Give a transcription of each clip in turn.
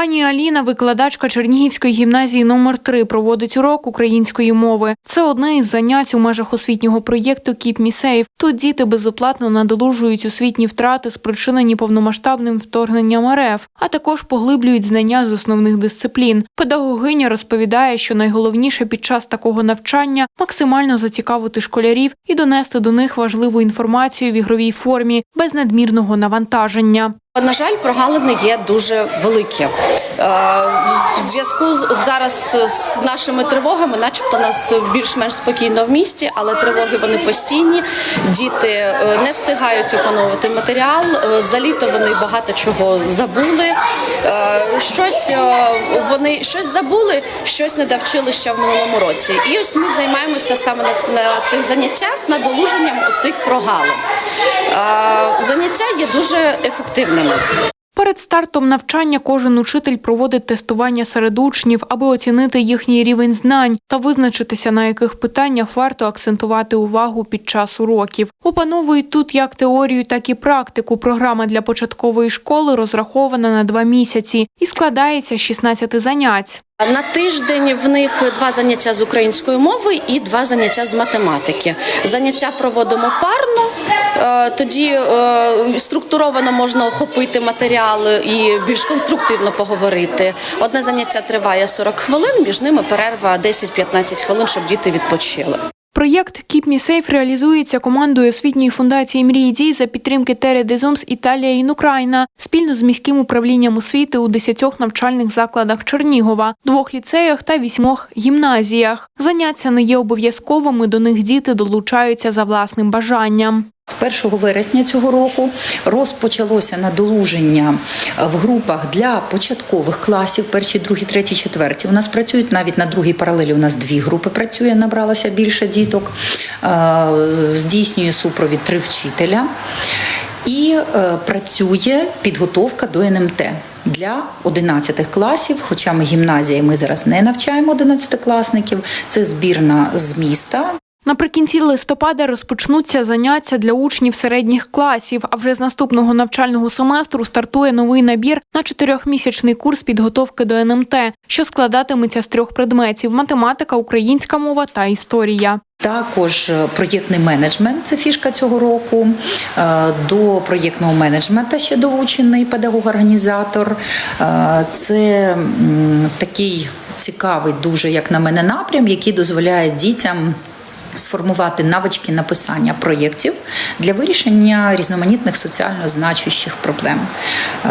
Пані Аліна, викладачка Чернігівської гімназії номер 3 проводить урок української мови. Це одне із занять у межах освітнього проєкту Me Safe. Тут діти безоплатно надолужують освітні втрати, спричинені повномасштабним вторгненням РФ, а також поглиблюють знання з основних дисциплін. Педагогиня розповідає, що найголовніше під час такого навчання максимально зацікавити школярів і донести до них важливу інформацію в ігровій формі без надмірного навантаження. На жаль, прогалини є дуже великі. Е, В зв'язку зараз з нашими тривогами, начебто, нас більш-менш спокійно в місті, але тривоги вони постійні. Діти е, не встигають опановувати матеріал. е, За літо вони багато чого забули. Щось е, вони щось забули, щось не довчили ще в минулому році. І ось ми займаємося саме на на цих заняттях надолуженням цих прогалин. Е, Заняття є дуже ефективними. Перед стартом навчання кожен учитель проводить тестування серед учнів, аби оцінити їхній рівень знань та визначитися, на яких питаннях варто акцентувати увагу під час уроків. Опановують тут як теорію, так і практику. Програма для початкової школи розрахована на два місяці і складається з 16 занять. На тиждень в них два заняття з української мови і два заняття з математики. Заняття проводимо парно, е, тоді е, структуровано можна охопити матеріал і більш конструктивно поговорити. Одне заняття триває 40 хвилин, між ними перерва 10-15 хвилин, щоб діти відпочили. Проєкт Keep Me Safe реалізується командою освітньої фундації Мрії дій за підтримки Тере Дезумс Італія і Україна спільно з міським управлінням освіти у десятьох навчальних закладах Чернігова, двох ліцеях та вісьмох гімназіях. Заняття не є обов'язковими. До них діти долучаються за власним бажанням. З 1 вересня цього року розпочалося надолуження в групах для початкових класів, перші, другі, треті, четверті. У нас працюють навіть на другій паралелі. У нас дві групи працює, набралося більше діток. Е, Здійснює супровід три вчителя. І е, працює підготовка до НМТ для 11 класів. Хоча ми гімназія, ми зараз не навчаємо 11-класників. Це збірна з міста. Наприкінці листопада розпочнуться заняття для учнів середніх класів. А вже з наступного навчального семестру стартує новий набір на чотирьохмісячний курс підготовки до НМТ, що складатиметься з трьох предметів: математика, українська мова та історія. Також е, проєктний менеджмент це фішка цього року. Е, До проєктного менеджменту ще долучений педагог-організатор. Е, Це такий цікавий, дуже як на мене, напрям, який дозволяє дітям. Сформувати навички написання проєктів для вирішення різноманітних соціально значущих проблем.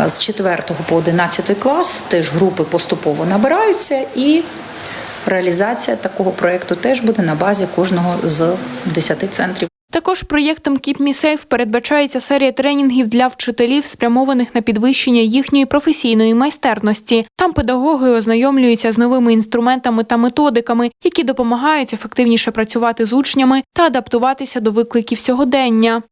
Е, З 4 по 11 клас теж групи поступово набираються і Реалізація такого проєкту теж буде на базі кожного з 10 центрів. Також проєктом Keep Me Safe передбачається серія тренінгів для вчителів, спрямованих на підвищення їхньої професійної майстерності. Там педагоги ознайомлюються з новими інструментами та методиками, які допомагають ефективніше працювати з учнями та адаптуватися до викликів сьогодення.